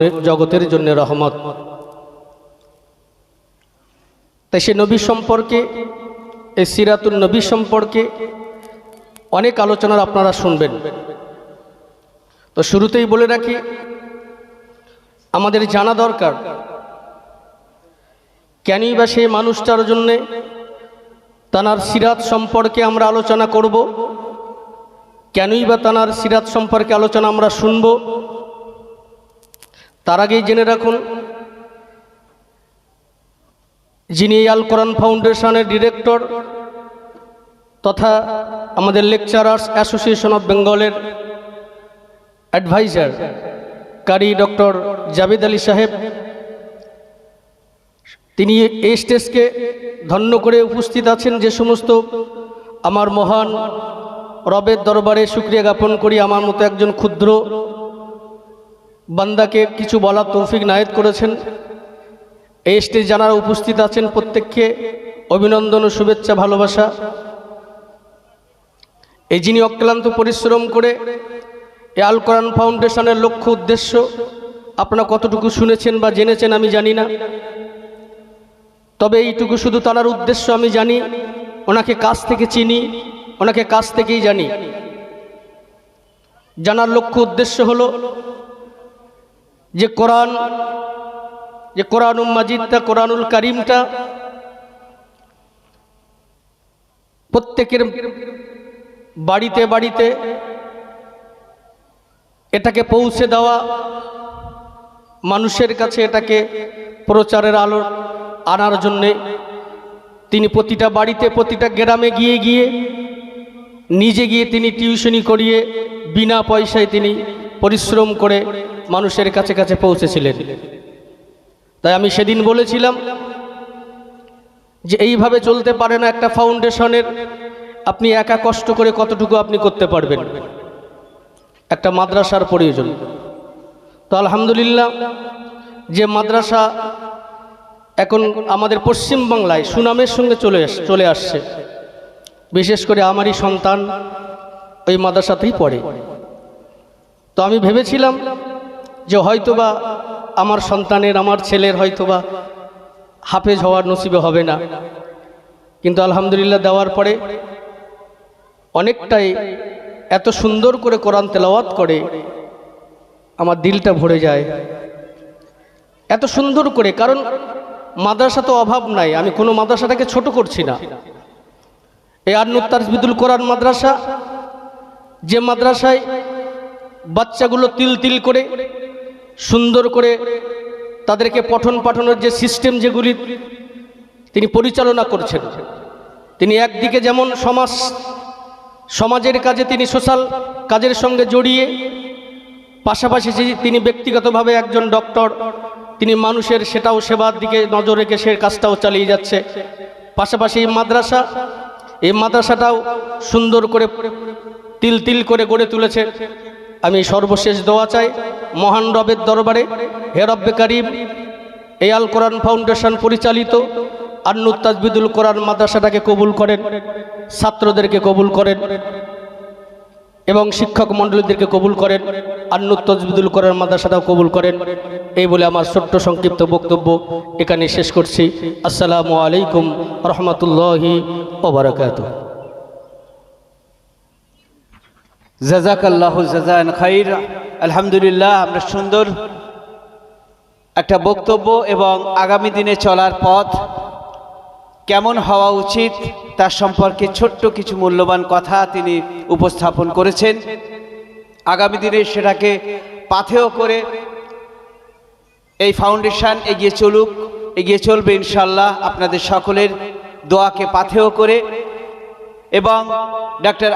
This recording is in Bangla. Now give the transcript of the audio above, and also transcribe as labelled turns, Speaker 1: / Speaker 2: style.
Speaker 1: জগতের জন্য রহমত। তাই সে নবী সম্পর্কে, এই সিরাতুল নবী সম্পর্কে অনেক আলোচনার আপনারা শুনবেন। তো শুরুতেই বলে রাখি, আমাদের জানা দরকার, কেনই বা সেই মানুষটার জন্যে তানার সিরাত সম্পর্কে আমরা আলোচনা করব, কেনই বা তানার সিরাত সম্পর্কে আলোচনা আমরা শুনব তার আগেই জেনে রাখুন, যিনি আল কোরআন ফাউন্ডেশনের ডিরেক্টর তথা আমাদের লেকচারার্স অ্যাসোসিয়েশন অফ বেঙ্গলের অ্যাডভাইজার কারি ডক্টর জাভেদ আলী সাহেব, তিনি এই স্টেজকে ধন্য করে উপস্থিত আছেন যে সমস্ত আমার মহান রবের দরবারে সুক্রিয়া জ্ঞাপন করি। আমার মতো একজন ক্ষুদ্র বান্দাকে কিছু বলার তৌফিক নায়েদ করেছেন। এই স্টেজ যারা উপস্থিত আছেন, প্রত্যেককে অভিনন্দন ও শুভেচ্ছা, ভালোবাসা। এই যিনি অক্লান্ত পরিশ্রম করে এ আল কোরআন ফাউন্ডেশনের লক্ষ্য উদ্দেশ্য, আপনারা কতটুকু শুনেছেন বা জেনেছেন আমি জানি না। তবে এইটুকু শুধু তার উদ্দেশ্য আমি জানি, ওনাকে কাছ থেকে চিনি, ওনাকে কাছ থেকেই জানি। জানার লক্ষ্য উদ্দেশ্য হলো যে কোরআন, যে কোরআনুল মাজিদটা, কোরআনুল করিমটা প্রত্যেকের বাড়িতে বাড়িতে এটাকে পৌঁছে দেওয়া, মানুষের কাছে এটাকে প্রচারের আলো আনার জন্যে তিনি প্রতিটা বাড়িতে, প্রতিটা গ্রামে গিয়ে গিয়ে নিজে গিয়ে তিনি টিউশনি করিয়ে বিনা পয়সায় তিনি পরিশ্রম করে মানুষের কাছে কাছে পৌঁছেছিলেন। তাই আমি সেদিন বলেছিলাম যে এইভাবে চলতে পারে না একটা ফাউন্ডেশনের, আপনি একা কষ্ট করে কতটুকু আপনি করতে পারবেন। একটা মাদ্রাসার প্রয়োজন। তো আলহামদুলিল্লাহ, যে মাদ্রাসা এখন আমাদের পশ্চিম বাংলায় সুনামের সঙ্গে চলে চলে আসছে। বিশেষ করে আমারই সন্তান ওই মাদ্রাসাতেই পড়ে। তো আমি ভেবেছিলাম যে হয়তোবা আমার সন্তানের, আমার ছেলের হয়তোবা হাফেজ হওয়ার নসিবে হবে না। কিন্তু আলহামদুলিল্লাহ দেওয়ার পরে অনেকটাই এত সুন্দর করে কোরআন তেলাওয়াত করে আমার দিলটা ভরে যায়। এত সুন্দর করে, কারণ মাদ্রাসা তো অভাব নাই, আমি কোনো মাদ্রাসাটাকে ছোট করছি না। এই আন্নুত্তার বিদুল কোরআন মাদ্রাসা, যে মাদ্রাসায় বাচ্চাগুলো তিল তিল করে সুন্দর করে তাদেরকে পঠন পাঠনের যে সিস্টেম যেগুলি, তিনি পরিচালনা করছেন। তিনি একদিকে যেমন সমাজ, সমাজের কাজে তিনি সোশ্যাল কাজের সঙ্গে জড়িয়ে, পাশাপাশি তিনি ব্যক্তিগতভাবে একজন ডক্টর, তিনি মানুষের সেটাও সেবার দিকে নজর রেখে সে কাজটাও চালিয়ে যাচ্ছে। পাশাপাশি এই মাদ্রাসা, এই মাদ্রাসাটাও সুন্দর করে তিল তিল করে গড়ে তুলেছে। আমি সর্বশেষ দোয়া চাই মহান রবের দরবারে। হে রব্বে কারিম, এই আল কোরআন ফাউন্ডেশন পরিচালিত আন্নুত তাজবিদুল কোরআন মাদ্রাসাটাকে কবুল করেন, ছাত্রদেরকে কবুল করেন এবং শিক্ষক মণ্ডলীদেরকে কবুল করেন, আন্নুত তজবিদুল কোরআন মাদ্রাসাটাও কবুল করেন। এই বলে আমার ছোট্ট সংক্ষিপ্ত বক্তব্য এখানে শেষ করছি। আসসালামু আলাইকুম রহমতুল্লাহি ওবরাকাত
Speaker 2: জাজাক আল্লাহ জাজান খাইর। আলহামদুলিল্লাহ, আমরা সুন্দর একটা বক্তব্য এবং আগামী দিনে চলার পথ কেমন হওয়া উচিত তার সম্পর্কে ছোট্ট কিছু মূল্যবান কথা তিনি উপস্থাপন করেছেন। আগামী দিনে সেটাকে পাথেয় করে এই ফাউন্ডেশন এগিয়ে চলুক, এগিয়ে চলবে ইনশাল্লাহ আপনাদের সকলের দোয়াকে পাথেয় করে। এবং ডাক্তার